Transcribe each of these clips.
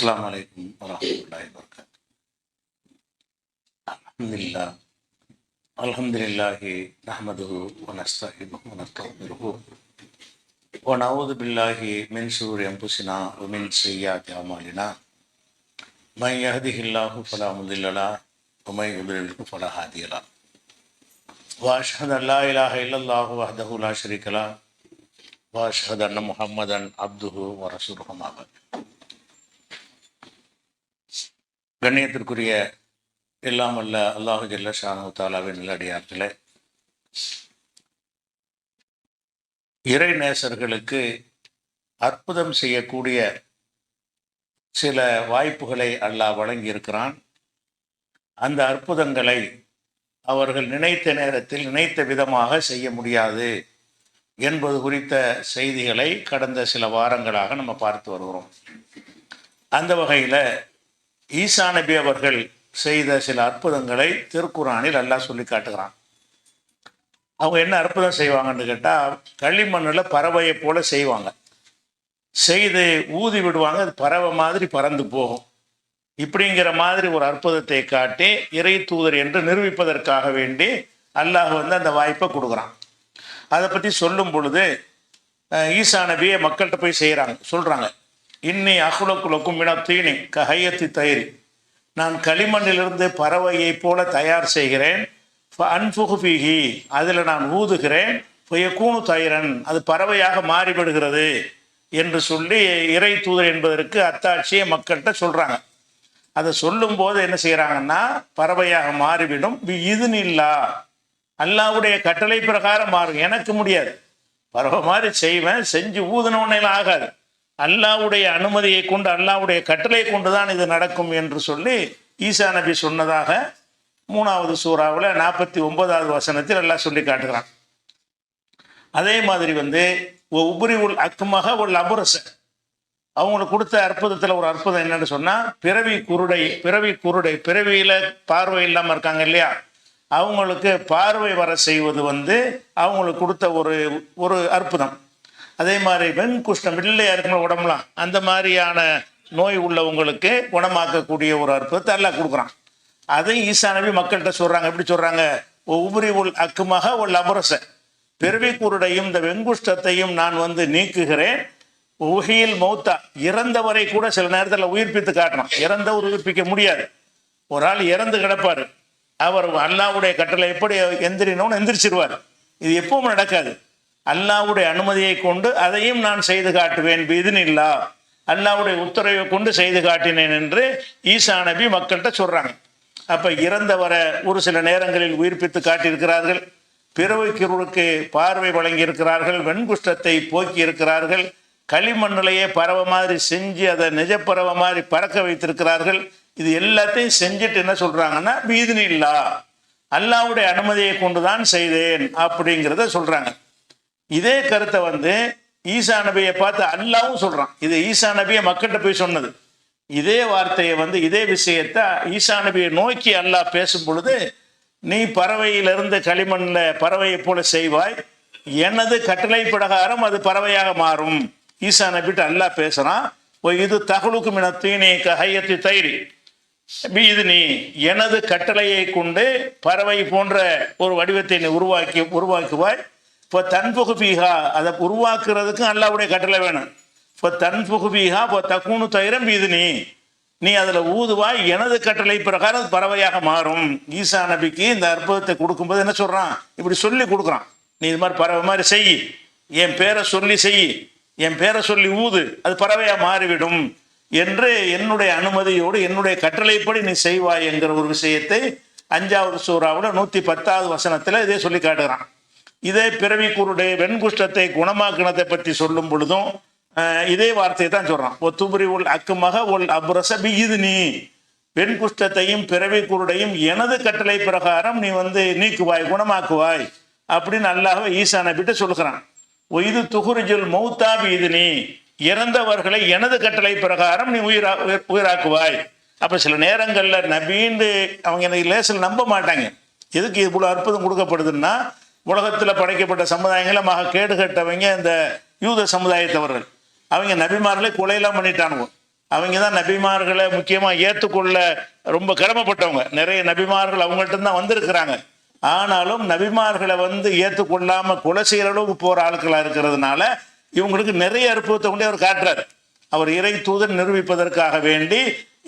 அஸ்லாம் வலைக்கும் வரமத்துல்லாஹி வபரகாத்து அல்ஹம்துலில்லா. அல்ஹம்துலில்லாஹி நஹ்மதுஹு வ நஸ்தஹிபுஹு வ நஸ்தக்பிருஹு வ நஊது பில்லாஹி மின் ஷுரூரி அன்ஃபுஸினா வ மின் ஸய்யிஆத்தி அமாலினா. மன் யஹ்திஹில்லாஹு ஃபலா முதில்ல வ மன் யுதிலில்ஹு ஃபலா ஹாதிய வ அஷ்ஹது அன் லா இலாஹ இல்லல்லாஹு வஹ்தஹு லா ஷரீக வ அஷ்ஹது அன்ன முஹம்மதன் அப்துஹு வ ரசூலுஹு அமா கண்ணியத்திற்குரிய எல்லாம் அல்ல அல்லாஹு ஜல்ல ஷானு தாலாவின் நல்லடியார்களே. இறை நேசர்களுக்கு அற்புதம் செய்யக்கூடிய சில வாய்ப்புகளை அல்லாஹ் வழங்கியிருக்கிறான். அந்த அற்புதங்களை அவர்கள் நினைத்த நேரத்தில் நினைத்த விதமாக செய்ய முடியாது என்பது குறித்த செய்திகளை கடந்த சில வாரங்களாக நம்ம பார்த்து வருகிறோம். அந்த வகையில் ஈசா நபி அவர்கள் செய்த சில அற்புதங்களை திருக்குறானில் எல்லாம் சொல்லி காட்டுகிறான். அவங்க என்ன அற்புதம் செய்வாங்கன்னு கேட்டால் களிமண்ணில் பறவையை போல செய்வாங்க. செய்து ஊதி விடுவாங்க அது பறவை மாதிரி பறந்து போகும். இப்படிங்கிற மாதிரி ஒரு அற்புதத்தை காட்டி இறை தூதர் என்று நிரூபிப்பதற்காக வேண்டி அல்லாஹ் வந்து அந்த வாய்ப்பை கொடுக்குறான். அதை பற்றி சொல்லும் பொழுது ஈசா நபியை மக்கள்கிட்ட போய் செய்கிறாங்க சொல்கிறாங்க இன்னி அகுலக்குலக்கும் மின தீனி கஹையத்தி தயிரி. நான் களிமண்ணிலிருந்து பறவையைப் போல தயார் செய்கிறேன். அன்புகுபிகி அதில் நான் ஊதுகிறேன். கூணு தயிரன் அது பறவையாக மாறிவிடுகிறது என்று சொல்லி இறை தூதர் என்பதற்கு அத்தாட்சியை மக்கள்கிட்ட சொல்கிறாங்க அதை சொல்லும்போது என்ன செய்கிறாங்கன்னா பறவையாக மாறிவிடும். இதுனில்லா. அல்லாவுடைய கட்டளை பிரகாரம் மாறும். எனக்கு முடியாது. பறவை மாதிரி செய்வேன் செஞ்சு ஊதுனவனையெல்லாம் ஆகாது. அல்லாவுடைய அனுமதியை கொண்டு அல்லாவுடைய கட்டளை கொண்டு தான் இது நடக்கும் என்று சொல்லி ஈசா நபி சொன்னதாக மூணாவது சூறாவில் நாற்பத்தி ஒன்பதாவது வசனத்தில் எல்லாம் சொல்லி காட்டுகிறான். அதே மாதிரி வந்து உபரி உள் அக்குமாக உள் அபுரச. அவங்களுக்கு கொடுத்த அற்புதத்தில் ஒரு அற்புதம் என்னன்னு சொன்னால் பிறவி குருடை பிறவி குருடை பிறவியில் பார்வை இல்லாமல் இருக்காங்க இல்லையா? அவங்களுக்கு பார்வை வர செய்வது வந்து அவங்களுக்கு கொடுத்த ஒரு ஒரு அற்புதம். அதே மாதிரி வெண் குஷ்டம் வெள்ளையா இருக்கணும் உடம்புலாம்? அந்த மாதிரியான நோய் உள்ளவங்களுக்கு குணமாக்கக்கூடிய ஒரு அற்புதத்தை எல்லாம் கொடுக்குறான். அதையும் ஈசா நபி மக்கள்கிட்ட சொல்கிறாங்க எப்படி சொல்கிறாங்க உபரி உள் அக்குமாக உள் அபரச. பெருவிக்கூருடையும் இந்த வெங்குஷ்டத்தையும் நான் வந்து நீக்குகிறேன். உகையில் மௌத்தா. இறந்தவரை கூட சில நேரத்தில் உயிர்ப்பித்து காட்டணும். இறந்தவர் உயிர்ப்பிக்க முடியாது. ஒரு ஆள் இறந்து கிடப்பார். அவர் அல்லாவுடைய கட்டளை எப்படி எந்திரினோன்னு எந்திரிச்சிருவார். இது எப்பவும் நடக்காது. அல்லாவுடைய அனுமதியை கொண்டு அதையும் நான் செய்து காட்டுவேன் இல்லா அல்லாவுடைய உத்தரவை கொண்டு செய்து காட்டினேன் என்று ஈசா நபி மக்கள்கிட்ட சொல்றாங்க. அப்ப இறந்தவரை ஒரு சில நேரங்களில் உயிர்ப்பித்து காட்டியிருக்கிறார்கள். பிறவைக்கிற்கு பார்வை வழங்கியிருக்கிறார்கள் வெண்குஷ்டத்தை போக்கி இருக்கிறார்கள் களிமண்ணிலேயே பறவை மாதிரி செஞ்சு அதை நிஜப்பறவை மாதிரி பறக்க வைத்திருக்கிறார்கள். இது எல்லாத்தையும் செஞ்சுட்டு என்ன சொல்றாங்கன்னா இல்லா அல்லாவுடைய அனுமதியை கொண்டுதான் செய்தேன் அப்படிங்கிறத சொல்றாங்க. இதே கருத்தை வந்து ஈசா நபியை பார்த்து அல்லாவும் சொல்றான். இது ஈசா நபியை மக்கள்கிட்ட போய் சொன்னது. இதே வார்த்தையை வந்து இதே விஷயத்த ஈசா நபியை நோக்கி அல்லாஹ் பேசும் பொழுது நீ பறவையிலிருந்து களிமண்ல பறவையை போல செய்வாய். எனது கட்டளை பிரகாரம் அது பறவையாக மாறும். ஈசா நபிட்டு அல்லாஹ் பேசுறான். இது தகலுக்கு மின தீனி கஹையத்தி தைரி இது நீ எனது கட்டளையை கொண்டு பறவை போன்ற ஒரு வடிவத்தை நீ உருவாக்கி உருவாக்குவாய். இப்போ தன்புகு பீகா அதை உருவாக்குறதுக்கும் அல்லாவுடைய கட்டளை வேணும். இப்போ தன்புகு பீகா இப்போ தக்குனு தயிரம் இது நீ நீ அதில் ஊதுவாய் எனது கட்டளை பிரகாரம் பறவையாக மாறும். ஈசா நபிக்கு இந்த அற்புதத்தை கொடுக்கும்போது என்ன சொல்கிறான் இப்படி சொல்லி கொடுக்குறான். நீ இது மாதிரி பறவை மாதிரி செய். என் பேரை சொல்லி செய். என் பேரை சொல்லி ஊது. அது பறவையாக மாறிவிடும் என்று என்னுடைய அனுமதியோடு என்னுடைய கட்டளைப்படி நீ செய்வாய் என்கிற ஒரு விஷயத்தை அஞ்சாவது சூறாவில் நூற்றி பத்தாவது வசனத்தில் இதே சொல்லி காட்டுகிறான். இதே பிறவி வெண்குஷ்டத்தை குணமாக்கினதை பற்றி சொல்லும் பொழுதும் இதே வார்த்தையை தான் சொல்றான். ஒத்துபுரி உள் அக்குமக உள் அபுரச நீ வெண்குஷ்டத்தையும் பிறவி குருடையும் எனது கட்டளை பிரகாரம் நீ வந்து நீக்குவாய் குணமாக்குவாய் அப்படின்னு அல்லாஹ் ஈசா விட்டு சொல்கிறான். இது துகுரிஜுல் மௌத்தா பீதினி இறந்தவர்களை எனது கட்டளை பிரகாரம் நீ உயிரா உயிராக்குவாய். அப்போ சில நேரங்களில் நபீண்டு அவங்க எனக்கு லேசில் நம்ப மாட்டாங்க. எதுக்கு இவ்வளோ அற்புதம் கொடுக்கப்படுதுன்னா உலகத்தில் படைக்கப்பட்ட சமுதாயங்களை மக கேடு கட்டவங்க இந்த யூத சமுதாயத்தவர்கள். அவங்க நபிமார்களை கொலையெல்லாம் பண்ணிட்டானுங்க. அவங்க தான் நபிமார்களை முக்கியமாக ஏற்றுக்கொள்ள ரொம்ப கடமைப்பட்டவங்க. நிறைய நபிமார்கள் அவங்கள்ட்ட தான் வந்திருக்கிறாங்க. ஆனாலும் நபிமார்களை வந்து ஏற்றுக்கொள்ளாமல் கொலை செய்கிற அளவுக்கு போகிற ஆட்களாக இருக்கிறதுனால இவங்களுக்கு நிறைய அற்புதத்தை கொண்டே அவர் காட்டுறாரு. அவர் இறை தூதன் நிரூபிப்பதற்காக வேண்டி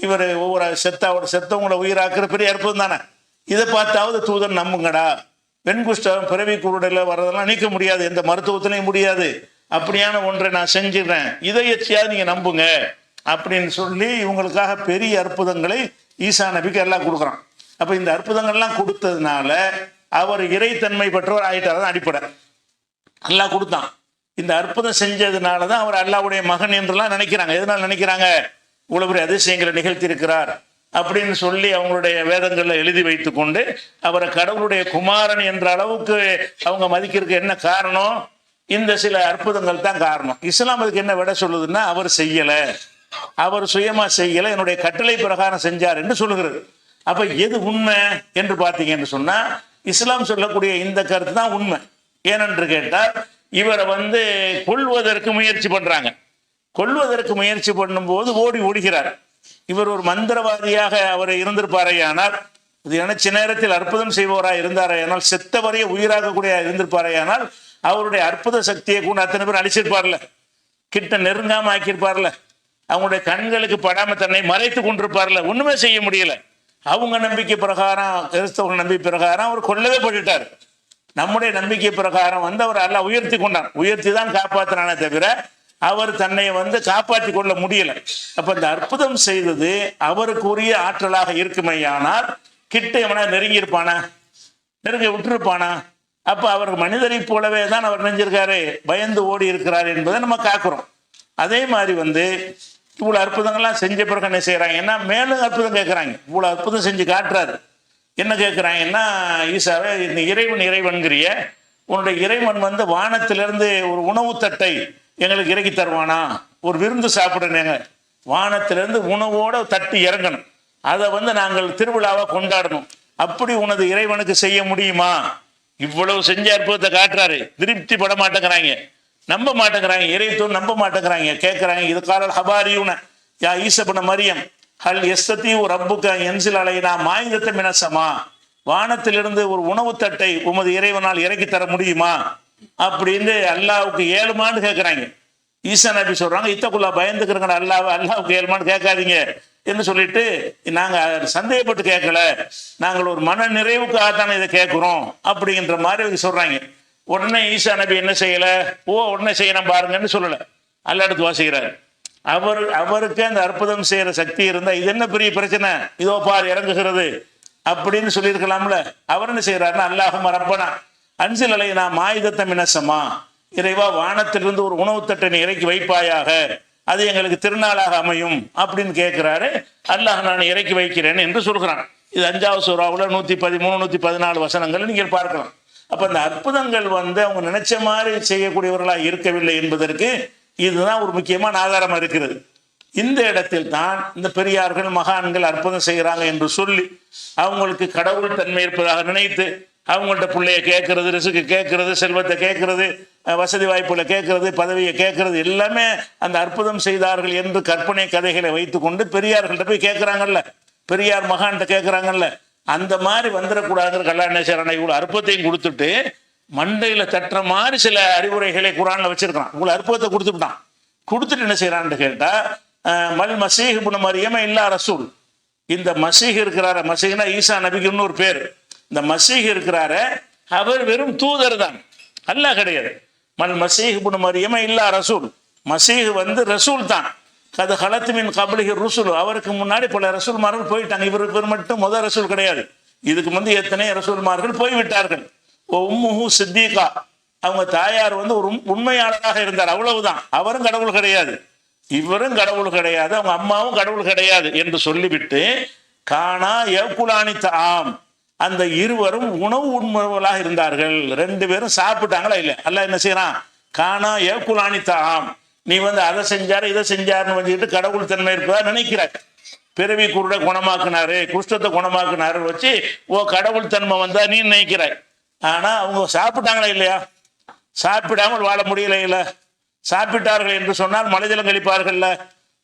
இவர் ஒவ்வொரு செத்த செத்தவங்களை உயிராக்குற பெரிய அற்புதம் தானே. இதை பார்த்தாவது தூதன் நம்புங்கடா. பெண் குஷ்டம் பிறவி குருடையில் வர்றதெல்லாம் நீக்க முடியாது எந்த மருத்துவத்திலையும் முடியாது. அப்படியான ஒன்றை நான் செஞ்சிடுறேன். இதை எச்சியாவது நீங்கள் நம்புங்க அப்படின்னு சொல்லி இவங்களுக்காக பெரிய அற்புதங்களை ஈசா நபிக்கு எல்லாம் கொடுக்குறான். அப்போ இந்த அற்புதங்கள்லாம் கொடுத்ததுனால அவர் இறைத்தன்மை பெற்றவர் ஆயிட்டார் தான் அடிப்படை. அல்லாஹ் கொடுத்தான். இந்த அற்புதம் செஞ்சதுனால தான் அவர் அல்லாவுடைய மகன் என்றெல்லாம் நினைக்கிறாங்க. எதனால நினைக்கிறாங்க? இவ்வளவு பெரிய அதிசயங்களை நிகழ்த்தியிருக்கிறார். அப்படின்னு சொல்லி அவங்களுடைய வேதங்களில் எழுதி வைத்துக்கொண்டு அவரை கடவுளுடைய குமாரன் என்ற அளவுக்கு அவங்க மதிக்கிறதுக்கு என்ன காரணம்? இந்த சில அற்புதங்கள் தான் காரணம். இஸ்லாம் அதுக்கு என்ன விட சொல்லுதுன்னா அவர் செய்யலை. அவர் சுயமா செய்யலை. என்னுடைய கட்டளை பிரகாரம் செஞ்சார் என்று சொல்லுகிறது. அப்ப எது உண்மை என்று பார்த்தீங்கன்னு சொன்னா இஸ்லாம் சொல்லக்கூடிய இந்த கருத்து தான் உண்மை. ஏனென்று கேட்டால் இவரை வந்து கொள்வதற்கு முயற்சி பண்றாங்க. கொல்வதற்கு முயற்சி பண்ணும்போது ஓடி ஓடுகிறார். இவர் ஒரு மந்திரவாதியாக அவர் இருந்திருப்பாரையானால் இது நினைச்ச நேரத்தில் அற்புதம் செய்பவராக இருந்தாரையானால் செத்தவரையே உயிராகக்கூடிய இருந்திருப்பாரேயானால் அவருடைய அற்புத சக்தியை கூட அத்தனை பேர் அழிச்சிருப்பார்ல. கிட்ட நெருங்காம ஆக்கியிருப்பார்ல. அவங்களுடைய கண்களுக்கு படாம தன்னை மறைத்து கொண்டிருப்பார்ல. ஒண்ணுமே செய்ய முடியல. அவங்க நம்பிக்கை பிரகாரம் கிறிஸ்தவர்கள் நம்பிக்கை பிரகாரம் அவர் கொல்லவே போட்டுட்டார் நம்முடைய நம்பிக்கை பிரகாரம் வந்து அவர் எல்லாம் உயர்த்தி கொண்டான். உயர்த்தி தான் காப்பாற்றினானே தவிர அவர் தன்னை வந்து காப்பாற்றி கொள்ள முடியல. அப்ப இந்த அற்புதம் செய்தது அவருக்குரிய ஆற்றலாக இருக்குமையானால் கிட்ட எவனா நெருங்கி இருப்பானா நெருங்க விட்டுருப்பானா? அப்ப அவர் மனிதரை போலவே தான் அவர் நெஞ்சிருக்காரு. பயந்து ஓடி இருக்கிறார் என்பதை நம்ம காக்குறோம். அதே மாதிரி வந்து இவ்வளவு அற்புதங்கள்லாம் செஞ்ச பிறகு என்ன செய்யறாங்கன்னா மேலும் அற்புதம் கேட்கறாங்க இவ்வளவு அற்புதம் செஞ்சு காட்டுறாரு. என்ன கேட்குறாங்கன்னா ஈசாவே இந்த இறைவன் இறைவன்கிறிய உன்னுடைய இறைவன் வந்து வானத்திலிருந்து ஒரு உணவு தட்டை எங்களுக்கு இறக்கி தருவானா? ஒரு விருந்து சாப்பிடணுங்க. வானத்திலிருந்து உணவோட தட்டி இறங்கணும். அதை வந்து நாங்கள் திருவிழாவை கொண்டாடணும். அப்படி உனது இறைவனுக்கு செய்ய முடியுமா? இவ்வளவு செஞ்ச அற்புதத்தை காட்டுறாரு. திருப்தி பட மாட்டேங்கிறாங்க. நம்ப மாட்டேங்கிறாங்க. இறைத்தும் நம்ப மாட்டேங்கிறாங்க. கேட்குறாங்க இது காலல் ஹபாரியூன. யா ஈசப்பன மரியம் ஹல் எஸ்தத்தி ஒரு ரப்புக்க என்சில் அலையினா மாயுதத்தை மினசமா வானத்திலிருந்து ஒரு உணவு தட்டை உமது இறைவனால் இறக்கி தர முடியுமா? அப்படின்னு அல்லாவுக்கு ஏழுமான்னு கேட்குறாங்க ஈசா நபி சொல்றாங்க இத்தக்குள்ளா பயந்துக்கிறங்க அல்லாஹ் அல்லாவுக்கு ஏழுமான்னு கேட்காதீங்க என்று சொல்லிட்டு நாங்க சந்தேகப்பட்டு கேட்கல. நாங்கள் ஒரு மன நிறைவுக்காக தானே இதை கேட்குறோம் அப்படிங்கிற மாதிரி அவங்க சொல்றாங்க. உடனே ஈசா நபி என்ன செய்யல? ஓ உடனே செய்யணும் பாருங்கன்னு சொல்லல. அல்லாடுத்து வாசிக்கிறார். அவர் அவருக்கு அந்த அற்புதம் செய்யற சக்தி இருந்தா இது என்ன பெரிய பிரச்சனை? இதோ பார் இறங்குகிறது அப்படின்னு சொல்லியிருக்கலாம்ல. அவர் என்ன செய்யறாருன்னா அல்லாஹும் ரப்பனா அன்சில் அலைனா மாயுதத்தை மினசமா இறைவா வானத்திலிருந்து ஒரு உணவு தட்டை நீ இறக்கி வைப்பாயாக. அது எங்களுக்கு திருநாளாக அமையும். அப்படின்னு கேட்கிறாரு அல்லாஹ் நான் இறக்கி வைக்கிறேன் என்று சொல்கிறான். இது அஞ்சாவது சூறாவில் நூற்றி பதிமூணு நூற்றி பதினாலு வசனங்கள் நீங்கள் பார்க்கலாம். அப்போ அந்த அற்புதங்கள் வந்து அவங்க நினைச்ச மாதிரி செய்யக்கூடியவர்களாக இருக்கவில்லை என்பதற்கு இதுதான் ஒரு முக்கியமான ஆதாரமாக இருக்கிறது. இந்த இடத்தில் தான் இந்த பெரியார்கள் மகான்கள் அற்புதம் செய்கிறாங்க என்று சொல்லி அவங்களுக்கு கடவுள் தன்மை இருப்பதாக நினைத்து அவங்கள்ட்ட பிள்ளைய கேட்கறது ரிசுக்கு கேட்கறது செல்வத்தை கேட்கறது வசதி வாய்ப்புகளை கேட்கறது பதவியை கேட்கறது எல்லாமே அந்த அற்புதம் செய்தார்கள் என்று கற்பனை கதைகளை வைத்துக்கொண்டு பெரியார்கள்ட்ட போய் கேட்குறாங்கல்ல பெரியார் மகான்கிட்ட கேட்குறாங்கல்ல அந்த மாதிரி வந்துடக்கூடாதுங்கிற கல்யாண இவ்வளோ அற்புதத்தையும் கொடுத்துட்டு மண்டையில் தட்டுற மாதிரி சில அறிவுரைகளை குரானில் வச்சிருக்கிறான். இவ்வளோ அற்புதத்தை கொடுத்துட்டான். கொடுத்துட்டு என்ன செய்யறான்னு கேட்டால் மல் மசீஹ் இப்னு மரியம இல்லா ரசூல். இந்த மசீஹ் இருக்கிறார. மசீஹ்னா ஈசா நபிக்குன்னு ஒரு பேர். இந்த மசீக் இருக்கிறாரு அவர் வெறும் தூதர் தான். அல்லாஹ் கிடையாது. மல் மசீஹ் இப்னு மரியம இல்லா ரசூல். மசீஹ் வந்து ரசூல் தான். கது ஹலத்து மின் கபலிகி ருசுல். அவருக்கு முன்னாடி பல ரசூல்மார்கள் போயிட்டாங்க. இவர் இவர் மட்டும் முதல் ரசூல் கிடையாது. இதுக்கு முந்தைய எத்தனை ரசூல்மார்கள் போய்விட்டார்கள். உம்முஹு சித்திகா. அவங்க தாயார் வந்து ஒரு உண்மையாளராக இருந்தார். அவ்வளவுதான். அவரும் கடவுள் கிடையாது. இவரும் கடவுள் கிடையாது. அவங்க அம்மாவும் கடவுள் கிடையாது என்று சொல்லிவிட்டு காணா ஏக்குலானி தாம் அந்த இருவரும் உணவு உண்பவர்களாக இருந்தார்கள். ரெண்டு பேரும் சாப்பிட்டாங்களா இல்லை? அல்ல என்ன செய்யறான் காணா ஏக்குலானி தாம் நீ வந்து அதை செஞ்சாரு இதை செஞ்சாருன்னு வந்துக்கிட்டு கடவுள் தன்மை இருப்பதா நினைக்கிறாய் பிறவி குருட குணமாக்குனாரு குஷ்டத்தை குணமாக்குனாரு வச்சு ஓ கடவுள் தன்மை வந்தா நீ நினைக்கிறாய். ஆனா அவங்க சாப்பிட்டாங்களா இல்லையா? சாப்பிடாமல் வாழ முடியல இல்ல. சாப்பிட்டார்கள் என்று சொன்னால் மலைஜலம் கழிப்பார்கள்ல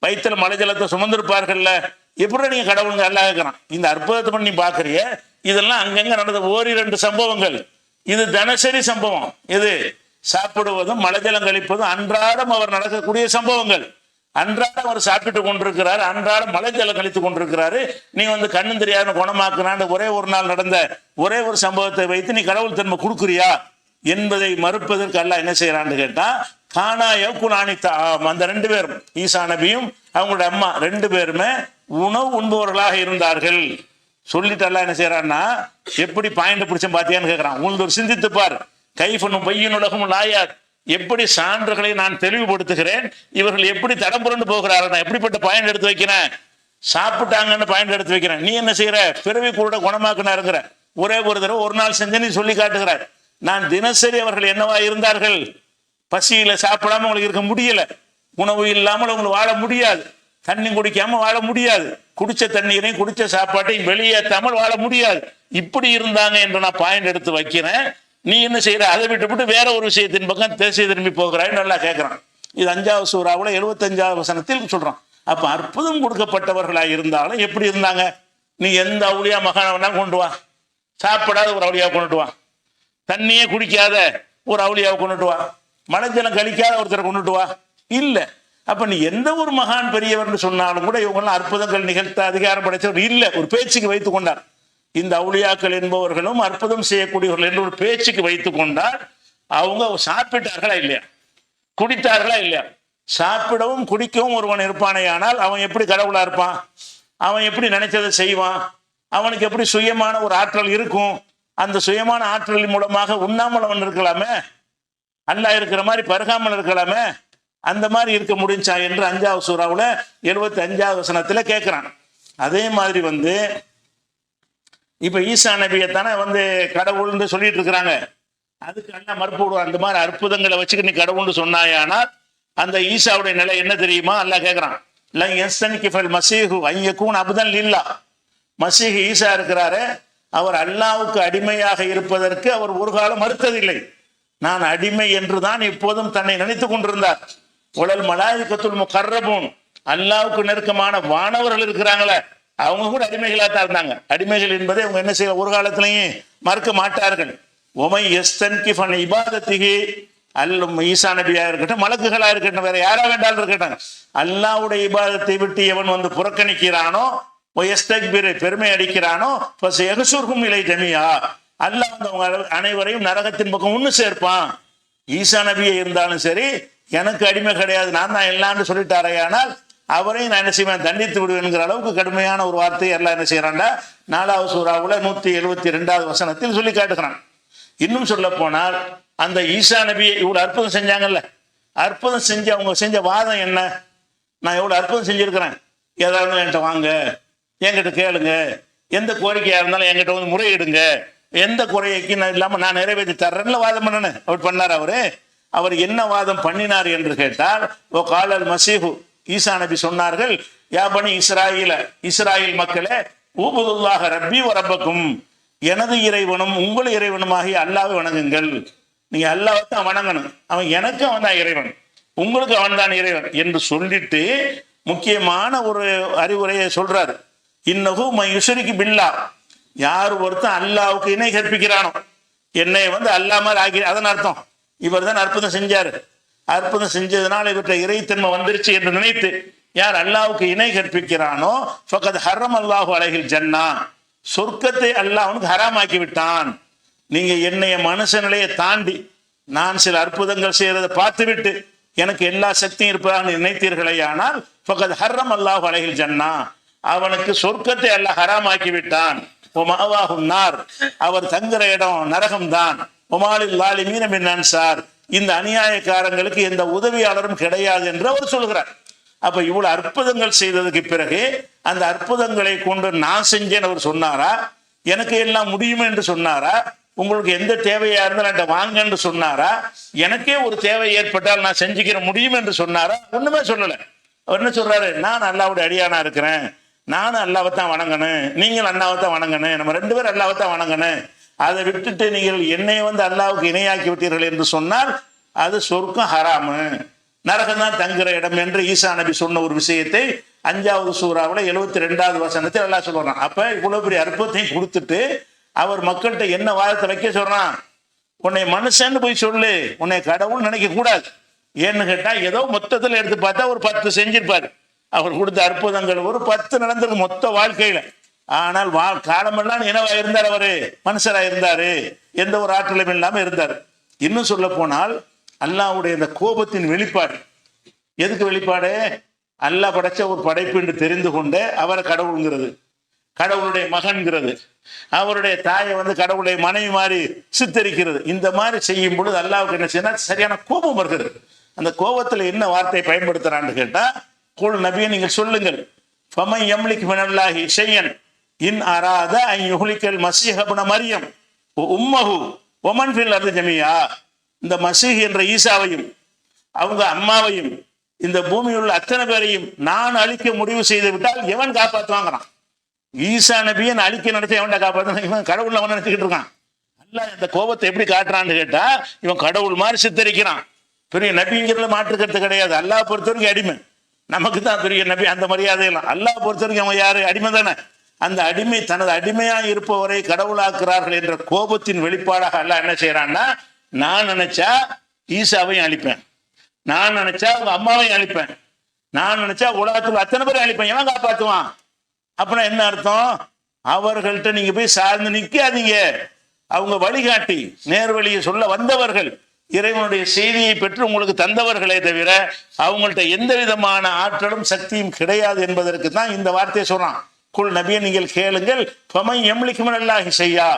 வயிற்றுல மலைஜலத்தை சுமந்திருப்பார்கள்ல எப்படி நீங்க கடவுளுங்க நல்லா இருக்கிறான் இந்த அற்புதத்தை பண்ணி பாக்குறிய? இதெல்லாம் அங்கங்க நடந்த ஓரிரண்டு சம்பவங்கள். இது தினசரி சம்பவம். இது சாப்பிடுவதும் மலைஜலம் கழிப்பதும் அன்றாடம் அவர் நடக்கக்கூடிய சம்பவங்கள். அன்றாடம் அவர் சாப்பிட்டு கொண்டிருக்கிறார். அன்றாடம் மலை ஜலம் கழித்து கொண்டிருக்கிறாரு. நீ வந்து கண்ணும் தெரியாத குணமாக்குனான்னு ஒரே ஒரு நாள் நடந்த ஒரே ஒரு சம்பவத்தை வைத்து நீ கடவுள் தன்மை கொடுக்குறியா? என்பதை மறுப்பதற்கு அல்ல என்ன செய்யறான்னு கேட்டா கானா யவுக்குனானி அந்த ரெண்டு பேரும் ஈசா நபியும் அவங்களோட அம்மா ரெண்டு பேருமே உணவு உண்பவர்களாக இருந்தார்கள். சொல்லிட்டு என்ன செய்யறான்னா எப்படி பாயிண்ட் பிடிச்ச பாத்தியான்னு கேட்கறான் உங்களுக்கு ஒரு சிந்தித்து பார். கைஃபனும் பையன் உலகம் லாயார் எப்படி சான்றுகளை நான் தெளிவுபடுத்துகிறேன்? இவர்கள் எப்படி தடம் புரண்டு போகிறார்கள்? நான் எப்படிப்பட்ட பயன் எடுத்து வைக்கிறேன்? சாப்பிட்டாங்கன்னு பயன் எடுத்து வைக்கிறேன். நீ என்ன செய்யற பிறவி கூட குணமாக்குனாருங்கிற ஒரே ஒரு தடவை ஒரு நாள் செஞ்சு நீ சொல்லி காட்டுகிறார் நான் தினசரி அவர்கள் என்னவா இருந்தார்கள்? பசியில சாப்பிடாம உங்களுக்கு இருக்க முடியல. உணவு இல்லாமல் உங்களுக்கு வாழ முடியாது. தண்ணி குடிக்காம வாழ முடியாது. குடிச்ச தண்ணீரையும் குடிச்ச சாப்பாட்டையும் வெளியேற்றாமல் வாழ முடியாது. இப்படி இருந்தாங்க என்று நான் பாயிண்ட் எடுத்து வைக்கிறேன். நீ என்ன செய்யற அதை விட்டுவிட்டு வேற ஒரு விஷயத்தின் பக்கம் தேசிய திரும்பி போகிறாய் நல்லா கேட்கிறான் இது அஞ்சாவது சூறாவில் எழுபத்தஞ்சாவது வசனத்தில் சொல்றான். அப்ப அற்புதம் கொடுக்கப்பட்டவர்களாக இருந்தாலும் எப்படி இருந்தாங்க? நீ எந்த அவுளியா மகான கொண்டு வா. சாப்பிடாத ஒரு அவுளியா கொண்டுட்டு வா. தண்ணியே குடிக்காத ஒரு அவுளியாவை கொண்டுட்டு வா. மலைஜலம் கழிக்காத ஒருத்தரை கொண்டுட்டு வா. இல்லை. அப்ப நீ எந்த ஒரு மகான் பெரியவர்னு சொன்னாலும் கூட இவங்கெல்லாம் அற்புதங்கள் நிகழ்த்த அதிகாரம் படைத்தவர் இல்லை. ஒரு பேச்சுக்கு வைத்துக் கொண்டார். இந்த அவுளியாக்கள் என்பவர்களும் அற்புதம் செய்யக்கூடியவர்கள் என்று ஒரு பேச்சுக்கு வைத்துக் கொண்டால் அவங்க சாப்பிட்டார்களா இல்லையா? குடித்தார்களா இல்லையா? சாப்பிடவும் குடிக்கவும் ஒருவன் இருப்பானேயானால் அவன் எப்படி கடவுளா இருப்பான்? அவன் எப்படி நினைச்சதை செய்வான்? அவனுக்கு எப்படி சுயமான ஒரு ஆற்றல் இருக்கும்? அந்த சுயமான ஆற்றலின் மூலமாக உண்ணாமல் அவன் இருக்கலாமே? அல்லாஹ் இருக்கிற மாதிரி பருகாமல் இருக்கலாமே? அந்த மாதிரி இருக்க முடிஞ்சா என்று அஞ்சாவது சூறாவில் எழுபத்தி அஞ்சாவது வசனத்தில் கேட்குறான் அதே மாதிரி வந்து இப்ப ஈசா நபியை தானே வந்து கடவுள்னு சொல்லிட்டு இருக்கிறாங்க. அதுக்கு அண்ணா மறுப்பு விடுவான் அந்த மாதிரி அற்புதங்களை வச்சுக்க நீ கடவுள்னு சொன்னாயானால் அந்த ஈசாவுடைய நிலை என்ன தெரியுமா? அல்லாஹ் கேட்குறான் இல்லை எஸ்தனிக்கு ஃபல் மசீஹு ஐயக்கூன் அபுதன் இல்லா மசீஹ் ஈசா இருக்கிறாரு. அவர் அல்லாவுக்கு அடிமையாக இருப்பதற்கு அவர் ஒரு காலம் மறுத்ததில்லை. நான் அடிமை என்றுதான் இப்போதும் தன்னை நினைத்து கொண்டிருந்தார். உடல் மலாய்க்கத்துல் முகர்ரபூன். அல்லாவுக்கு நெருக்கமான வானவர்கள் இருக்கிறாங்களே அவங்க கூட அடிமைகளாக தான் இருந்தாங்க. அடிமைகள் என்பதை அவங்க என்ன செய்ய ஒரு காலத்திலையும் மறுக்க மாட்டார்கள். உமை எஸ்தன் கிஃபன் இபாதத்திகி அல்லும் ஈசா நபியா இருக்கட்டும் மலக்குகளா இருக்கட்டும் வேற யாரா வேண்டாலும் இருக்கட்டும். அல்லாவுடைய இபாதத்தை விட்டு எவன் வந்து புறக்கணிக்கிறானோ எஸ்தக்பீரை பெருமை அடிக்கிறானோ எகசூர்கும் இலை ஜமியா. அல்லாஹ் வந்து அவங்க அனைவரையும் நரகத்தின் பக்கம் ஒன்று சேர்ப்பான். ஈசா நபியை இருந்தாலும் சரி எனக்கு அடிமை கிடையாது நான் தான் எல்லாம்னு சொல்லிட்டாரையானால் அவரையும் நான் என்ன செய்வேன் தண்டித்து விடுவேன்கிற அளவுக்கு கடுமையான ஒரு வார்த்தையை எல்லாம் என்ன செய்யறான்டா நாலாவது சூறாவுல நூத்தி எழுபத்தி ரெண்டாவது வசனத்தில் சொல்லி காட்டுகிறான். இன்னும் சொல்ல போனால் அந்த ஈசா நபியை இவ்வளவு அற்புதம் செஞ்சாங்கல்ல அற்புதம் செஞ்சு அவங்க செஞ்ச வாதம் என்ன? நான் எவ்வளவு அற்புதம் செஞ்சிருக்கிறேன். ஏதாவது என்கிட்ட வாங்க என்கிட்ட கேளுங்க எந்த கோரிக்கையா இருந்தாலும் என்கிட்ட வந்து முறையிடுங்க எந்த குறையைக்கு நான் இல்லாம நான் நிறைவேற்றி தர்றேன்ல வாதம் பண்ணனு அவர் பண்ணார் அவரு. அவர் என்ன வாதம் பண்ணினார் என்று கேட்டால் ஓ காலல் மசீஹு. ஈசா நபி சொன்னார்கள் யாபனி இஸ்ராயில இஸ்ராயில் மக்களே ஊபுதுல்லாக ரப்பி வரப்பக்கும் எனது இறைவனும் உங்கள் இறைவனுமாகி அல்லாவை வணங்குங்கள். நீங்க அல்லாவை தான் வணங்கணும். அவன் எனக்கு அவன் தான் இறைவன். உங்களுக்கு அவன் தான் இறைவன். என்று சொல்லிட்டு முக்கியமான ஒரு அறிவுரையை சொல்றாரு. இன்னகு யுசரிக்கு பில்லா. யார் ஒருத்தன் அல்லாவுக்கு இணை கற்பிக்கிறானோ என்னை வந்து அல்லாமல் ஆகிற அதன் அர்த்தம். இவர் தான் அற்புதம் செஞ்சாரு. அற்புதம் செஞ்சதுனால இவற்றை இறைத்தன்மை வந்துருச்சு என்று நினைத்து யார் அல்லாவுக்கு இணை கற்பிக்கிறானோ ஃபக்கத் ஹரம் அல்லாஹு அழகில் ஜன்னா. சொர்க்கத்தை அல்லாஹ் அவனுக்கு ஹராமாக்கி விட்டான். நீங்க என்னைய மனுஷ நிலையை தாண்டி நான் சில அற்புதங்கள் செய்யறதை பார்த்துவிட்டு எனக்கு எல்லா சக்தியும் இருப்பதாக நினைத்தீர்களே ஆனால் ஃபக்கத் ஹர்ரம் அல்லாஹு அழகில் ஜன்னா. அவனுக்கு சொர்க்கத்தை அல்லாஹ் ஹராமாக்கி விட்டான். அவர் தங்குற இடம் நரகம்தான். ஒமாலில் லாலிமீன மீனமின் சார் இந்த அநியாயக்காரங்களுக்கு எந்த உதவியாளரும் கிடையாது என்று அவர் சொல்கிறார். அப்ப இவ்வளவு அற்புதங்கள் செய்ததுக்கு பிறகு அந்த அற்புதங்களை கொண்டு நான் செஞ்சேன் அவர் சொன்னாரா? எனக்கு எல்லாம் முடியும் என்று சொன்னாரா? உங்களுக்கு எந்த தேவையா இருந்தாலும் என்கிட்ட வாங்கன்னு சொன்னாரா? எனக்கே ஒரு தேவை ஏற்பட்டால் நான் செஞ்சுக்கிற முடியும் என்று சொன்னாரா? ஒண்ணுமே சொல்லல. அவர் என்ன சொல்றாரு? நான் அல்லாவுடைய அடியானா இருக்கிறேன். நானும் அல்லாவை தான் வணங்கணும். நீங்கள் அல்லாவை தான் வணங்கணும். நம்ம ரெண்டு பேரும் அல்லாவை தான் வணங்கணும். அதை விட்டுட்டு நீங்கள் என்னை வந்து அல்லாவுக்கு இணையாக்கி விட்டீர்கள் என்று சொன்னால் அது சொர்க்கம் ஹராமு. நரகம் தான் தங்குற இடம் என்று ஈசா நபி சொன்ன ஒரு விஷயத்தை அஞ்சாவது சூறாவில் எழுபத்தி ரெண்டாவது வசனத்தில் எல்லாம் சொல்றான். அப்ப இவ்வளவு பெரிய அற்புதத்தையும் கொடுத்துட்டு அவர் மக்கள்கிட்ட என்ன வாதத்தை வைக்க சொல்றான்? உன்னை மனுஷன்னு போய் சொல்லு உன்னை கடவுள் நினைக்க கூடாது. ஏன்னு கேட்டா ஏதோ மொத்தத்தில் எடுத்து பார்த்தா ஒரு பத்து செஞ்சிருப்பாரு. அவர் கொடுத்த அற்புதங்கள் ஒரு பத்து நடந்திருக்கு மொத்த வாழ்க்கையில. ஆனால் வா காலமெல்லாம் என்னவா இருந்தார் அவரு மனுஷரா இருந்தாரு எந்த ஒரு ஆற்றலும் இல்லாம இருந்தார். இன்னும் சொல்ல போனால் அல்லாவுடைய இந்த கோபத்தின் வெளிப்பாடு. எதுக்கு வெளிப்பாடு? அல்லாஹ் படைச்ச ஒரு படைப்பு என்று தெரிந்து கொண்டு அவரை கடவுளுங்கிறது. கடவுளுடைய மகன்கிறது அவருடைய தாயை வந்து கடவுளுடைய மனைவி மாதிரி சித்தரிக்கிறது. இந்த மாதிரி செய்யும் பொழுது அல்லாவுக்கு என்ன செய்யணும் சரியான கோபம் வருகிறது. அந்த கோபத்தில் என்ன வார்த்தையை பயன்படுத்துறான்னு கேட்டால் குல் நபியை நீங்கள் சொல்லுங்கள். ஃபமை எம்லிக் மினல்லாஹி செய்யன் இன் அராத ஐ யுஹ்லிக்கல் மசீஹப்ன மரியம். உம்மஹு ஒமன் ஃபில் அர்து ஜமியா. இந்த மசீஹ் என்ற ஈசாவையும் அவங்க அம்மாவையும் இந்த பூமியில் உள்ள அத்தனை பேரையும் நான் அழிக்க முடிவு செய்து விட்டால் எவன் காப்பாற்றுவாங்கிறான் ஈசா நபியை நான் அழிக்க நினைச்ச எவன்டா காப்பாற்ற இவன் கடவுள் அவன் நினைச்சுக்கிட்டு இருக்கான். அல்ல இந்த கோபத்தை எப்படி காட்டுறான்னு கேட்டா இவன் கடவுள் மாதிரி சித்தரிக்கிறான். பெரிய நபிங்கிறதுல மாற்றுக்கிறது கிடையாது. அல்லாஹ் பொறுத்த வரைக்கும் அடிமை. நமக்கு தான் பெரிய நபி. அந்த மரியாதையெல்லாம். அல்லாஹ் பொறுத்த வரைக்கும் அவன் யாரு? அடிமை தானே அந்த அடிமை தனது அடிமையா இருப்பவரை கடவுளாக்குறார்கள் என்ற கோபத்தின் வெளிப்பாடாக அல்ல என்ன செய்யறான்னா நான் நினைச்சா ஈசாவையும் அழிப்பேன். நான் நினைச்சா உங்க அம்மாவையும் அழிப்பேன். நான் நினைச்சா உலகத்தில் அத்தனை பேரும் அழிப்பேன். எவன் காப்பாற்றுவான் அப்படின்னா என்ன அர்த்தம்? அவர்கள்ட்ட நீங்க போய் சார்ந்து நிற்காதீங்க அவங்க வழிகாட்டி நேர்வழியை சொல்ல வந்தவர்கள். இறைவனுடைய செய்தியை பெற்று உங்களுக்கு தந்தவர்களே தவிர அவங்கள்ட்ட எந்த விதமான ஆற்றலும் சக்தியும் கிடையாது என்பதற்கு தான் இந்த வார்த்தையை சொல்றான். குல் நபியை நீங்கள் கேளுங்கள். பமை எம்லிக்கும் அல்லாஹி செய்யா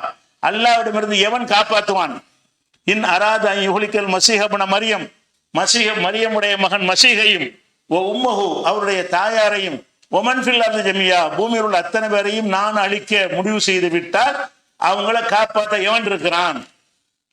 அல்லாவிடமிருந்து எவன் காப்பாற்றுவான்? இன் அராத யுகுலிக்கல் மசீகபன மரியம். மசீக மரியமுடைய மகன் மசீகையும் ஓ உம்மஹு அவருடைய தாயாரையும் ஒமன் ஃபில் அர்து ஜமியா பூமியில் உள்ள அத்தனை பேரையும் நான் அழிக்க முடிவு செய்து விட்டால் அவங்கள காப்பாற்ற எவன் இருக்கிறான்?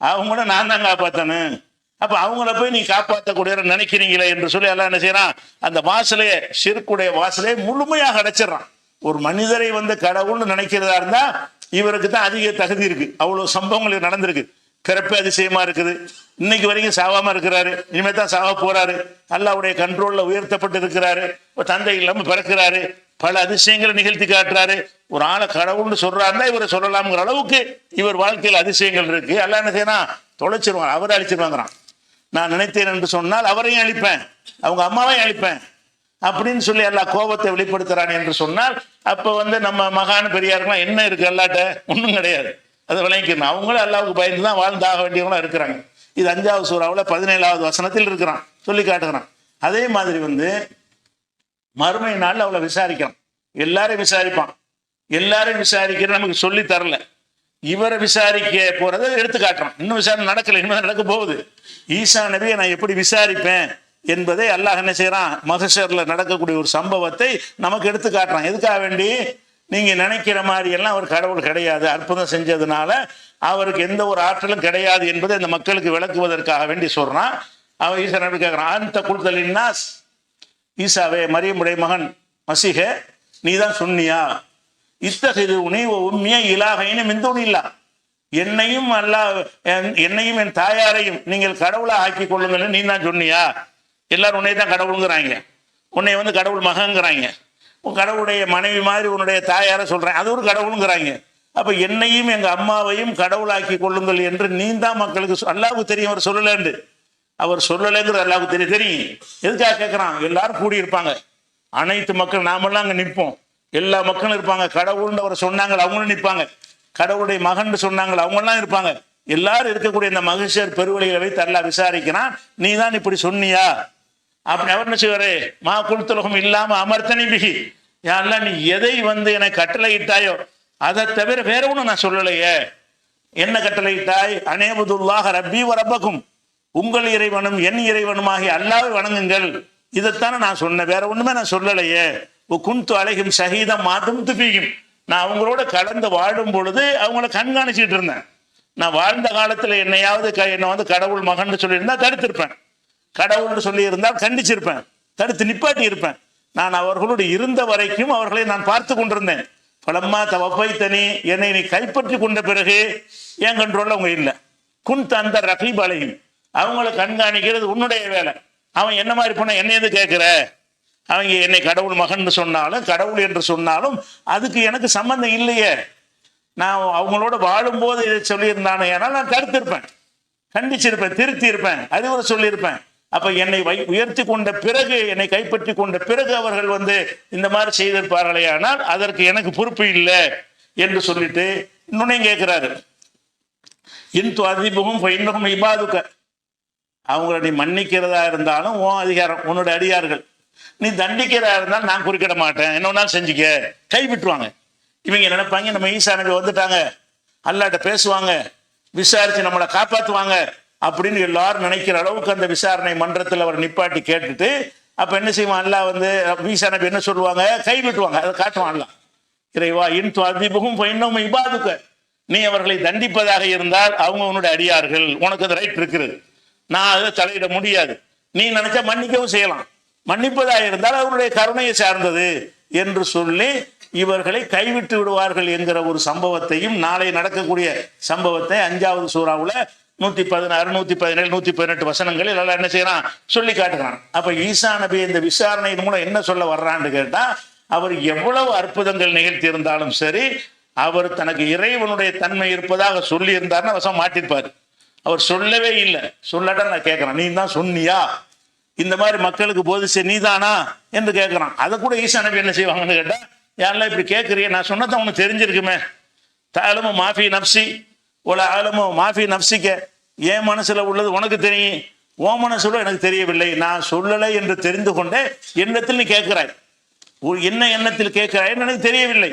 அவங்கள நான் தான் காப்பாத்தணும். அப்ப அவங்கள போய் நீ காப்பாற்றக்கூடிய நினைக்கிறீங்களே என்று சொல்லி எல்லாம் என்ன செய்யறான்? அந்த வாசலையே சிறுக்குடைய வாசலையே முழுமையாக அடைச்சிடறான். ஒரு மனிதரை வந்து கடவுள்னு நினைக்கிறதா இருந்தா இவருக்கு தான் அதிக தகுதி இருக்கு. அவ்வளவு சம்பவங்கள் நடந்திருக்கு. பிறப்பு அதிசயமா இருக்குது. இன்னைக்கு வரைக்கும் சாவாம இருக்கிறாரு. இனிமே தான் சாவ போறாரு. அல்லாவுடைய கண்ட்ரோல்ல உயர்த்தப்பட்டு இருக்கிறாரு. தந்தை இல்லாம பிறக்கிறாரு. பல அதிசயங்களை நிகழ்த்தி காட்டுறாரு. ஒரு ஆளை கடவுள்னு சொல்றாருன்னா இவரை சொல்லலாம்ங்கிற அளவுக்கு இவர் வாழ்க்கையில் அதிசயங்கள் இருக்கு. எல்லாம் என்ன செய்யணும் தொலைச்சிருவாங்க அவரை அழிச்சிருவாங்கிறான் நான் நினைத்தேன் என்று சொன்னால் அவரையும் அழிப்பேன். அவங்க அம்மாவையும் அழிப்பேன். அப்படின்னு சொல்லி எல்லா கோபத்தை வெளிப்படுத்துறான் என்று சொன்னால் அப்போ வந்து நம்ம மகான் பெரியாருக்கெல்லாம் என்ன இருக்கு அல்லாட்ட? ஒன்றும் கிடையாது. அதை விளங்கிக்கணும். அவங்களும் அல்லாவுக்கு பயந்து தான் வாழ்ந்தாக வேண்டியவங்களும் இருக்கிறாங்க. இது அஞ்சாவது சூறாவில் பதினேழாவது வசனத்தில் இருக்கிறான். சொல்லி காட்டுகிறான். அதே மாதிரி வந்து மறுமை நாள் அவளை விசாரிக்கிறான். எல்லாரையும் விசாரிப்பான். எல்லாரையும் விசாரிக்கிற நமக்கு சொல்லி தரல. இவரை விசாரிக்க போறதை எடுத்து காட்டுறான். இன்னும் விசாரணை நடக்கல. இனிமேல் நடக்க போகுது. ஈசா நபியை நான் எப்படி விசாரிப்பேன்? என்பதை அல்லாஹ் என்ன செய்யறான்? மகசரில் நடக்கக்கூடிய ஒரு சம்பவத்தை நமக்கு எடுத்து காட்டுறான். எதுக்காக வேண்டி? நீங்க நினைக்கிற மாதிரி எல்லாம் அவர் கடவுள் கிடையாது. அற்புதம் செஞ்சதுனால அவருக்கு எந்த ஒரு ஆற்றலும் கிடையாது என்பதை இந்த மக்களுக்கு விளக்குவதற்காக வேண்டி சொல்றான். அவன் ஈசா நபி கேட்கிறான் அந்த குடுத்தலின்னாஸ் ஈசாவே மரியமுடைய மகன் மசிக நீ தான் சொன்னியா? இத்தகைய உனி உண்மைய இலாகைன்னு மிந்துணி இல்லா என்னையும் அல்ல என்- என்னையும் என் தாயாரையும் நீங்கள் கடவுளா ஆக்கி கொள்ளுங்கள்னு நீ தான் சொன்னியா? எல்லாரும் உன்னை தான் கடவுளுங்கிறாங்க. உன்னை வந்து கடவுள் மகங்கிறாங்க உன் கடவுளுடைய மனைவி மாதிரி உன்னுடைய தாயாரை சொல்றேன். அது ஒரு கடவுளுங்கிறாங்க. அப்ப என்னையும் எங்க அம்மாவையும் கடவுளாக்கி கொள்ளுங்கள் என்று நீ தான் மக்களுக்கு அல்லாவுக்கு தெரியும் அவர் சொல்லலேண்டு. அவர் சொல்லலைங்கிற அல்லாவுக்கு தெரியும் தெரியும். எதுக்காக கேட்குறான் எல்லாரும் கூடி இருப்பாங்க அனைத்து மக்கள் நாமெல்லாம் அங்கே நிற்போம். எல்லா மக்களும் இருப்பாங்க. கடவுள்னு அவர் சொன்னாங்க அவங்களும் நிற்பாங்க. கடவுளுடைய மகன் சொன்னாங்க அவங்கெல்லாம் இருப்பாங்க. எல்லாரும் இருக்கக்கூடிய இந்த மகிழ்ச்சியர் பெருவழிகளை வைத்து விசாரிக்கிறான். நீ தான் இப்படி சொன்னியா? அப்படி அவர் என்ன செய்வாரு? மா குழுத்துலகம் இல்லாம அமர்த்தனி பிகி யாரெல்லாம் நீ எதை வந்து எனக்கு கட்டளையிட்டாயோ அதை தவிர வேற ஒன்றும் நான் சொல்லலையே. என்ன கட்டளையிட்டாய்? அனேபுதுல்லாக ரப்பி வ ரப்பக்கும் உங்கள் இறைவனும் என் இறைவனுமாகி அல்லாவை வணங்குங்கள். இதைத்தானே நான் சொன்னேன். வேற ஒண்ணுமே நான் சொல்லலையே. குந்து அழகும் சகிதம் மாட்டும் துப்பியும் நான் அவங்களோட கலந்து வாழும் பொழுது அவங்கள கண்காணிச்சிட்டு இருந்தேன். நான் வாழ்ந்த காலத்துல என்னையாவது க- என்னை வந்து கடவுள் மகன் சொல்லியிருந்தா தடுத்திருப்பேன். கடவுள்னு சொல்லி இருந்தால் கண்டிச்சிருப்பேன். தடுத்து நிப்பாட்டி இருப்பேன் நான் அவர்களோடு இருந்த வரைக்கும் அவர்களை நான் பார்த்து கொண்டிருந்தேன். பலம்மா தவப்பை தனி என்னை நீ கைப்பற்றி கொண்ட பிறகு என் கண்ட்ரோல்ல அவங்க இல்லை. குன் தந்த ரகீப் அலையும். அவங்கள கண்காணிக்கிறது உன்னுடைய வேலை. அவன் என்ன மாதிரி பண்ண என்ன எது கேட்குற அவங்க என்னை கடவுள் மகன் சொன்னாலும் கடவுள் என்று சொன்னாலும் அதுக்கு எனக்கு சம்பந்தம் இல்லையே. நான் அவங்களோட வாழும்போது இதை சொல்லியிருந்தானே ஏன்னா நான் தடுத்திருப்பேன். கண்டிச்சிருப்பேன் திருத்தி இருப்பேன் அறிவுரை சொல்லியிருப்பேன். அப்ப என்னை வை உயர்த்தி கொண்ட பிறகு என்னை கைப்பற்றி கொண்ட பிறகு அவர்கள் வந்து இந்த மாதிரி செய்திருப்பார்களே ஆனால் அதற்கு எனக்கு பொறுப்பு இல்லை என்று சொல்லிட்டு இன்னொன்னையும் கேட்கிறாரு. இந்து அதிபகம் இன்னும் இபாதுக்க அவங்கள நீ மன்னிக்கிறதா இருந்தாலும் உன் அதிகாரம் உன்னோட அடியார்கள். நீ தண்டிக்கிறதா இருந்தாலும் நான் குறுக்கிட மாட்டேன். என்ன வேணாலும் செஞ்சுக்க. கை விட்டுருவாங்க. இவங்க நினைப்பாங்க? நம்ம ஈசா நபி வந்துட்டாங்க. அல்லாட்ட பேசுவாங்க. விசாரிச்சு நம்மளை காப்பாற்றுவாங்க அப்படின்னு எல்லாரும் நினைக்கிற அளவுக்கு அந்த விசாரணை மன்றத்தில் அவர் நிப்பாட்டி கேட்டுட்டு அப்ப என்ன செய்வான்? அல்லா வந்து வீசா நபி என்ன சொல்லுவாங்க? கை விட்டுவாங்க அதை காட்டுவான் அல்லாஹ். இறைவா இன் அதிபகம் இன்னும் இபாதுக்க நீ அவர்களை தண்டிப்பதாக இருந்தால் அவங்க உன்னுடைய அடியார்கள். உனக்கு அந்த ரைட் இருக்குது. நான் அதை தலையிட முடியாது. நீ நினைச்சா மன்னிக்கவும் செய்யலாம். மன்னிப்பதாக இருந்தால் அவருடைய கருணையை சார்ந்தது என்று சொல்லி இவர்களை கைவிட்டு விடுவார்கள் என்கிற ஒரு சம்பவத்தையும் நாளை நடக்கக்கூடிய சம்பவத்தை அஞ்சாவது சூறாவில் நூத்தி பதினாறு நூத்தி பதினேழு நூத்தி பதினெட்டு வசனங்களில் எல்லாம் என்ன செய்யறான்? சொல்லி காட்டுகிறான் அப்ப ஈசா நபி இந்த விசாரணையின் மூலம் என்ன சொல்ல வர்றான்னு கேட்டா அவர் எவ்வளவு அற்புதங்கள் நிகழ்த்தி இருந்தாலும் சரி அவர் தனக்கு இறைவனுடைய தன்மை இருப்பதாக சொல்லி இருந்தாருன்னா வசம் மாட்டிருப்பாரு. அவர் சொல்லவே இல்லை. சொல்லட்டா நான் கேட்கறேன். நீ தான் சொன்னியா? இந்த மாதிரி மக்களுக்கு போதிச்ச நீதானா? என்று கேட்கறான். அதை கூட ஈசா நபி என்ன செய்வாங்கன்னு கேட்டா யாரெல்லாம் இப்படி கேட்கறிய நான் சொன்னதான் உனக்கு தெரிஞ்சிருக்குமே. தாலும் மாஃபி நப்சி உல ஆலமோ மாஃபி நப்சிக்க என் மனசுல உள்ளது உனக்கு தெரியும். ஓ மனசுல எனக்கு தெரியவில்லை. நான் சொல்லலை என்று தெரிந்து கொண்டே எண்ணத்தில் நீ கேட்கிறாய்? என்ன எண்ணத்தில் கேட்கிறாய் எனக்கு தெரியவில்லை.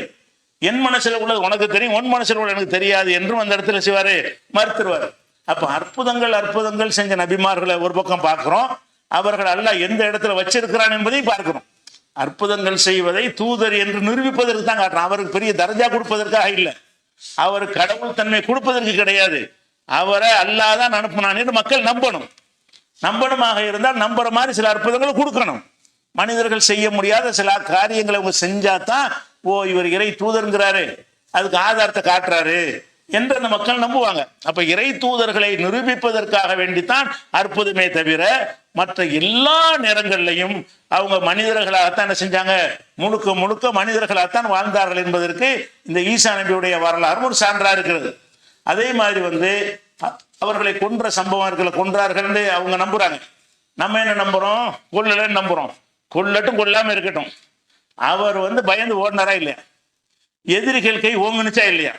என் மனசுல உள்ளது உனக்கு தெரியும். உன் மனசுல உள்ளது எனக்கு தெரியாது என்றும் அந்த இடத்துல செய்வாரு மறுத்துருவார். அப்ப அற்புதங்கள் அற்புதங்கள் செஞ்ச நபிமார்களை ஒரு பக்கம் பார்க்கிறோம். அவர்கள் அல்ல எந்த இடத்துல வச்சிருக்கிறான் என்பதையும் பார்க்கிறோம். அற்புதங்கள் செய்வதை தூதர் என்று நிரூபிப்பதற்கு தான் காட்டுறான். அவருக்கு பெரிய தரஜா கொடுப்பதற்காக இல்லை. அவர் கடவுள் தன்மை கொடுப்பதற்கு கிடையாது. அவரை அல்லாதான் அனுப்பினான்னு மக்கள் நம்பணும். நம்பணுமாக இருந்தால் நம்புற மாதிரி சில அற்புதங்களை கொடுக்கணும். மனிதர்கள் செய்ய முடியாத சில காரியங்களை அவங்க செஞ்சா தான் ஓ இவர் இறை தூதருங்கிறாரு அதுக்கு ஆதாரத்தை காட்டுறாரு. என்று அந்த மக்கள் நம்புவாங்க. அப்ப இறை தூதர்களை நிரூபிப்பதற்காக வேண்டித்தான் அற்புதமே தவிர மற்ற எல்லா நேரங்கள்லையும் அவங்க மனிதர்களாகத்தான் என்ன செஞ்சாங்க? முழுக்க முழுக்க மனிதர்களாகத்தான் வாழ்ந்தார்கள் என்பதற்கு இந்த ஈசா நபியுடைய வரலாறு ஒரு சான்றா இருக்கிறது. அதே மாதிரி வந்து அவர்களை கொன்ற சம்பவங்களை கொன்றார்கள் அவங்க நம்புறாங்க. நம்ம என்ன நம்புறோம்? கொல்லலன்னு நம்புறோம். கொல்லட்டும் கொல்லாம இருக்கட்டும். அவர் வந்து பயந்து ஓடினாரா இல்லையா? எதிரிகள் கை ஓங்குனுச்சா இல்லையா?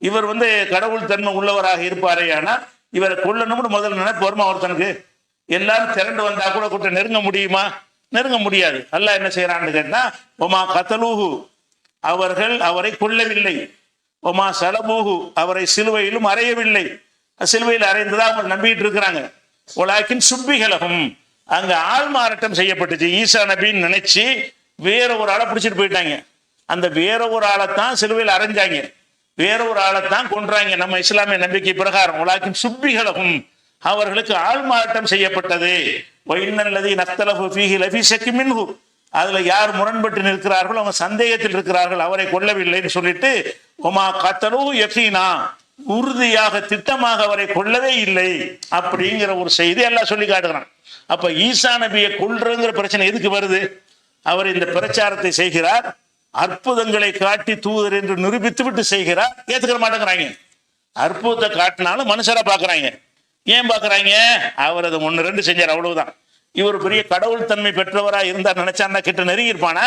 இவர் வந்து கடவுள் தன்மை உள்ளவராக இருப்பாரே ஆனால் இவரை கொல்லணும்னு முதல்ல நினைப்பு வருமா ஒருத்தனுக்கு எல்லாரும் திரண்டு வந்தா கூட கூட்ட நெருங்க முடியுமா? நெருங்க முடியாது. அல்லாஹ் என்ன செய்யறான்னு கேட்டா ஒமா கத்தலூஹு. அவர்கள் அவரை கொல்லவில்லை. ஒமா சலபூஹு. அவரை சிலுவையிலும் அறையவில்லை. சிலுவையில் அறைந்ததா அவங்க நம்பிட்டு இருக்கிறாங்க. உலாக்கின் சுப்பிகலகம். அங்க ஆள் மாறாட்டம் செய்யப்பட்டுச்சு. ஈசா நபின்னு நினைச்சு வேற ஒரு ஆளை பிடிச்சிட்டு போயிட்டாங்க. அந்த வேற ஒரு ஆளைத்தான் சிலுவையில் அரைஞ்சாங்க வேற ஒரு ஆளைத்தான் கொன்றாங்க. நம்ம இஸ்லாமிய நம்பிக்கை பிரகாரம். உலாக்கின் சுப்பிகளகும் அவர்களுக்கு ஆள் செய்யப்பட்டது. ஒயின்னல்லதி நக்தலஃபு ஃபீஹி லஃபி மின்ஹு. அதுல யார் முரண்பட்டு நிற்கிறார்களோ அவங்க சந்தேகத்தில் இருக்கிறார்கள். அவரை கொல்லவில்லைன்னு சொல்லிட்டு ஒமா கத்தலு யகீனா. உறுதியாக திட்டமாக அவரை கொள்ளவே இல்லை. அப்படிங்கிற ஒரு செய்தி எல்லாம் சொல்லி காட்டுகிறான். அப்ப ஈசா நபியை கொல்றங்கிற பிரச்சனை எதுக்கு வருது? அவர் இந்த பிரச்சாரத்தை செய்கிறார். அற்புதங்களை காட்டி தூதர் என்று நிரூபித்து விட்டு செய்கிறார். ஏத்துக்கிற மாட்டேங்கிறாங்க. அற்புதத்தை காட்டினாலும் மனுஷரா பாக்குறாங்க. ஏன் பாக்குறாங்க? அவர் அதை ஒன்று ரெண்டு செஞ்சார் அவ்வளவுதான். இவர் பெரிய கடவுள் தன்மை பெற்றவரா இருந்தா நினைச்சான்னா கிட்ட நெருங்கி இருப்பானா?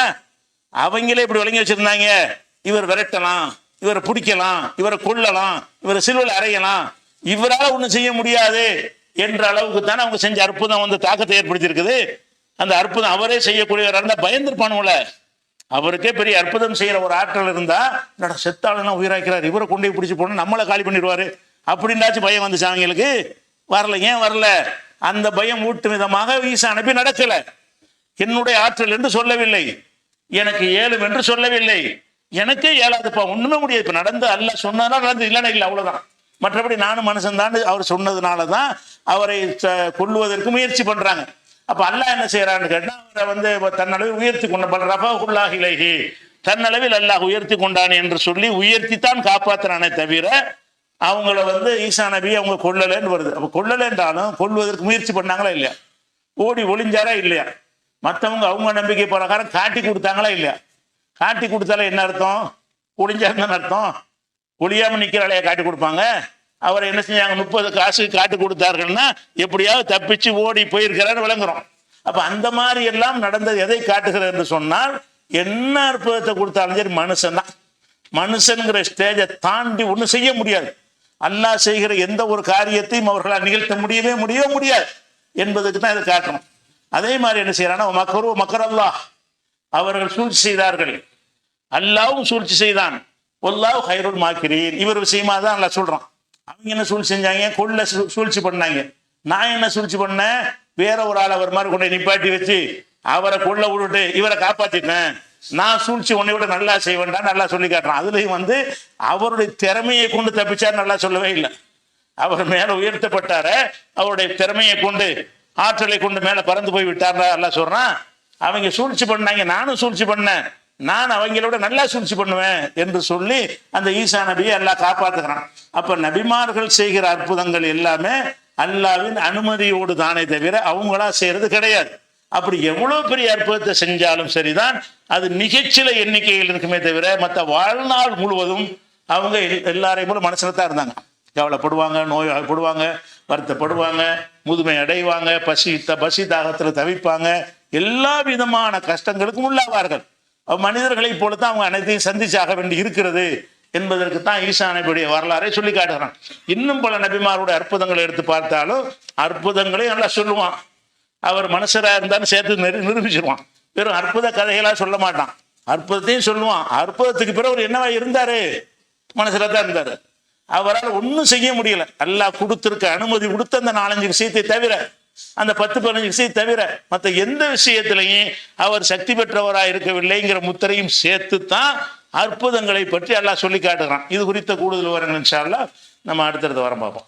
அவங்களே இப்படி விளங்கி வச்சிருந்தாங்க. இவர் விரட்டலாம் இவரை பிடிக்கலாம் இவரை கொல்லலாம் இவரை சிலுவில் அறையலாம். இவரால் ஒன்றும் செய்ய முடியாது என்ற அளவுக்கு தானே அவங்க செஞ்ச அற்புதம் வந்து தாக்கத்தை ஏற்படுத்தியிருக்குது. அந்த அற்புதம் அவரே செய்யக்கூடியவராக இருந்தால் பயந்துருப்பானுங்களே. அவருக்கே பெரிய அற்புதம் செய்கிற ஒரு ஆற்றல் இருந்தால் என்னடா செத்தாளெல்லாம் உயிராக்கிறார். இவரை கொண்டு போய் பிடிச்சி போனால் நம்மளை காலி பண்ணிடுவார். அப்படின்னாச்சும் பயம் வந்துச்சு அவங்களுக்கு வரல ஏன் வரல? அந்த பயம் ஊட்டும் விதமாக ஈசா அனுப்பி நடக்கலை. என்னுடைய ஆற்றல் என்று சொல்லவில்லை. எனக்கு ஏழும் என்று சொல்லவில்லை. எனக்கே ஏழாதுப்பா ஒன்றுமே முடியாது. இப்போ நடந்து அல்ல சொன்னதுனா நடந்து இல்லைன்னா இல்லை அவ்வளோதான் மற்றபடி நானும் மனுஷன் தான் அவர் சொன்னதுனால தான் அவரை ச- முயற்சி பண்ணுறாங்க அப்ப அல்லாஹ் என்ன செய்யறான்னு கேட்டா அவரை வந்து தன்னளவில் உயர்த்தி கொண்ட பல் ரஃபாஹுல்லாஹ் தன்னளவில் அல்லாஹ் உயர்த்தி கொண்டான் என்று சொல்லி உயர்த்தித்தான் காப்பாற்றுறானே தவிர அவங்கள வந்து ஈசா நபி அவங்க கொள்ளலைன்னு வருது. அப்ப கொள்ளலைன்றாலும் கொள்வதற்கு முயற்சி பண்ணாங்களா இல்லையா? ஓடி ஒளிஞ்சாரா இல்லையா? மற்றவங்க அவங்க நம்பிக்கை பிரகாரம் காட்டி கொடுத்தாங்களா இல்லையா? காட்டி கொடுத்தால என்ன அர்த்தம்? ஒளிஞ்சாங்கன்னு அர்த்தம். ஒளியாம நிற்கிறாளையா காட்டி கொடுப்பாங்க. அவரை என்ன செஞ்சாங்க? முப்பது காசு காட்டு கொடுத்தார்கள்னா எப்படியாவது தப்பிச்சு ஓடி போயிருக்கிறான்னு விளங்குறோம். அப்ப அந்த மாதிரி எல்லாம் நடந்தது எதை காட்டுகிறது என்று சொன்னால் என்ன அற்புதத்தை கொடுத்தாலும் சரி மனுஷன் தான். மனுஷனுங்கிற ஸ்டேஜை தாண்டி ஒன்றும் செய்ய முடியாது. அல்லாஹ் செய்கிற எந்த ஒரு காரியத்தையும் அவர்களால் நிகழ்த்த முடியவே முடியவே முடியாது என்பதுக்கு தான் இதை காட்டணும். அதே மாதிரி என்ன செய்யறாங்கன்னா மக்கரு மக்கர் அல்லாஹ் அவர்கள் சூழ்ச்சி செய்தார்கள். அல்லாவும் சூழ்ச்சி செய்தான். ஒல்லாவும் ஹைருல் மாக்கிறீர் இவர் விஷயமா தான் நல்லா சொல்றான். அவங்க என்ன சூழ்ச்சி செஞ்சாங்க? கொள்ள சூழ்ச்சி பண்ணாங்க. நான் என்ன சூழ்ச்சி பண்ணேன்? வேற ஒரு ஆள் அவர் மாதிரி கொண்டு நிப்பாட்டி வச்சு அவரை கொள்ள விட்டுட்டு இவரை காப்பாத்திட்டேன். நான் சூழ்ச்சி உன்னை விட நல்லா செய்வேன்டா நல்லா சொல்லி காட்டுறான். அதுலயும் வந்து அவருடைய திறமையை கொண்டு தப்பிச்சார் நல்லா சொல்லவே இல்லை. அவர் மேல உயர்த்தப்பட்டார. அவருடைய திறமையை கொண்டு ஆற்றலை கொண்டு மேல பறந்து போய் விட்டார் எல்லாம் சொல்றான். அவங்க சூழ்ச்சி பண்ணாங்க. நானும் சூழ்ச்சி பண்ணேன். நான் அவங்களோட நல்லா சூழ்ச்சி பண்ணுவேன் என்று சொல்லி அந்த ஈசா நபியை எல்லாம் காப்பாத்துக்கிறான் அப்ப நபிமார்கள் செய்கிற அற்புதங்கள் எல்லாமே அல்லாவின் அனுமதியோடு தானே தவிர அவங்களா செய்யறது கிடையாது. அப்படி எவ்வளவு பெரிய அற்புதத்தை செஞ்சாலும் சரிதான் அது மிகச்சில எண்ணிக்கையில் இருக்குமே தவிர மற்ற வாழ்நாள் முழுவதும் அவங்க எல்- எல்லாரையும் போல மனசுல தான் இருந்தாங்க. கவலைப்படுவாங்க நோய்வாய்ப்படுவாங்க வருத்தப்படுவாங்க முதுமை அடைவாங்க பசி த பசி தாகத்தில் தவிப்பாங்க எல்லா விதமான கஷ்டங்களுக்கும் உள்ளாவார்கள். மனிதர்களைப் போல தான் அவங்க அனைத்தையும் சந்திச்சாக வேண்டி இருக்கிறது என்பதற்கு தான் ஈசா நபியுடைய வரலாறை சொல்லி காட்டுகிறான். இன்னும் பல நபிமாருடைய அற்புதங்களை எடுத்து பார்த்தாலும் அற்புதங்களையும் நல்லா சொல்லுவான். அவர் மனுஷராக இருந்தாலும் சேர்த்து நிரு நிரூபிச்சிருவான். வெறும் அற்புத கதைகளாக சொல்ல மாட்டான். அற்புதத்தையும் சொல்லுவான். அற்புதத்துக்கு பிறகு அவர் என்னவா இருந்தாரு? மனசுல தான் இருந்தார். அவரால் ஒன்றும் செய்ய முடியல. அல்லாஹ் கொடுத்துருக்க அனுமதி கொடுத்த அந்த நாலஞ்சு விஷயத்தை தவிர அந்த பத்து பதினஞ்சு விஷயம் தவிர மற்ற எந்த விஷயத்திலையும் அவர் சக்தி பெற்றவராக இருக்கவில்லைங்கிற முத்திரையும் சேர்த்து தான் அற்புதங்களை பற்றி எல்லாம் சொல்லி காட்டுகிறான் இது குறித்த கூடுதல் விவரங்கள் இன்ஷால்லா நம்ம அடுத்தடுத்து வர பார்ப்போம்.